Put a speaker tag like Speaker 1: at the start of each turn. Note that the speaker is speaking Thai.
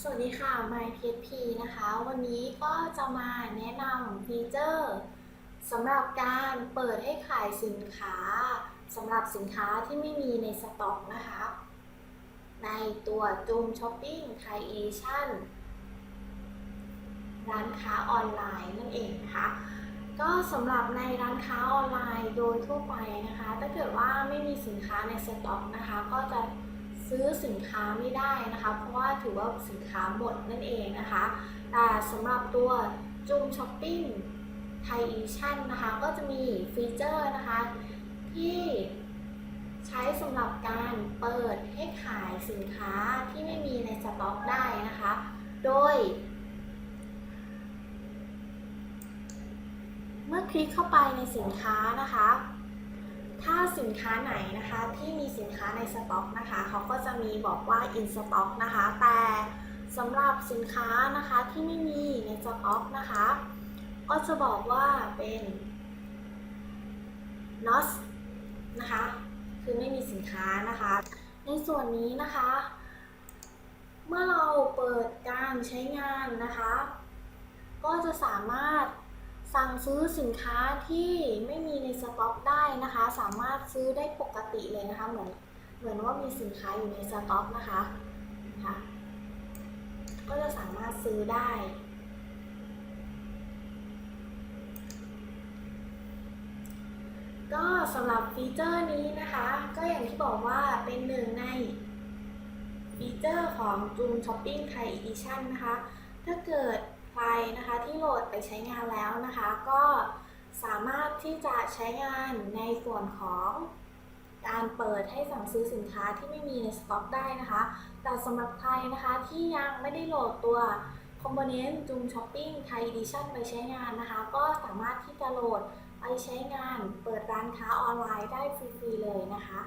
Speaker 1: สวัสดีค่ะ MyPSP นะคะ วันนี้ก็จะมาแนะนำฟีเจอร์สำหรับการเปิดให้ขายสินค้าสำหรับสินค้าที่ไม่มีในสต็อกนะคะ ในตัวจูมช้อปปิ้งไทยเอชั่นร้านค้าออนไลน์นั่นเองนะคะ ก็สำหรับในร้านค้าออนไลน์โดยทั่วไปนะคะ ถ้าเกิดว่าไม่มีสินค้าในสต็อกนะคะ ก็จะ ซื้อสินค้าไม่ได้นะคะ เพราะว่าถือว่าสินค้าหมดนั่นเองนะคะแต่สำหรับตัวจุงช้อปปิ้งไทยอีชั่นนะคะ ก็จะมีฟีเจอร์นะคะ ที่ใช้สำหรับการเปิดให้ขายสินค้าที่ไม่มีในสต็อกได้นะคะ โดย เมื่อคลิกเข้าไปในสินค้านะคะ ถ้าสินค้าไหนนะคะที่มีสินค้าในสต็อกนะคะเขาก็จะมีบอกว่า in stock นะคะ แต่สำหรับสินค้านะคะที่ไม่มีในสต็อกนะคะ ก็จะบอกว่าเป็น not นะคะ คือไม่มีสินค้านะคะ ในส่วนนี้นะคะ เมื่อเราเปิดการใช้งานนะคะ ก็จะสามารถ สั่งซื้อสินค้าที่ไม่มีในสต็อกได้นะคะ สามารถซื้อได้ปกติเลยนะคะเหมือนเหมือนว่ามีสินค้าอยู่ในสต็อกนะคะค่ะก็จะสามารถซื้อได้ก็สำหรับฟีเจอร์นี้นะคะ ก็อย่างที่บอกว่าเป็นหนึ่งในฟีเจอร์ของจูนช้อปปิ้งไทยอีดิชั่นนะคะ ถ้าเกิด ใครนะคะที่โหลดไปใช้งานแล้วนะคะ ก็สามารถที่จะใช้งานในส่วนของการเปิดให้สั่งซื้อสินค้าที่ไม่มีในสต็อกได้นะคะ แต่สำหรับใครนะคะที่ยังไม่ได้โหลดตัวคอมโพเนนต์จูมช้อปปิ้งไทยดิชั่นไปใช้งานนะคะ ก็สามารถที่จะโหลดไปใช้งานเปิดร้านค้าออนไลน์ได้ฟรีๆเลยนะคะ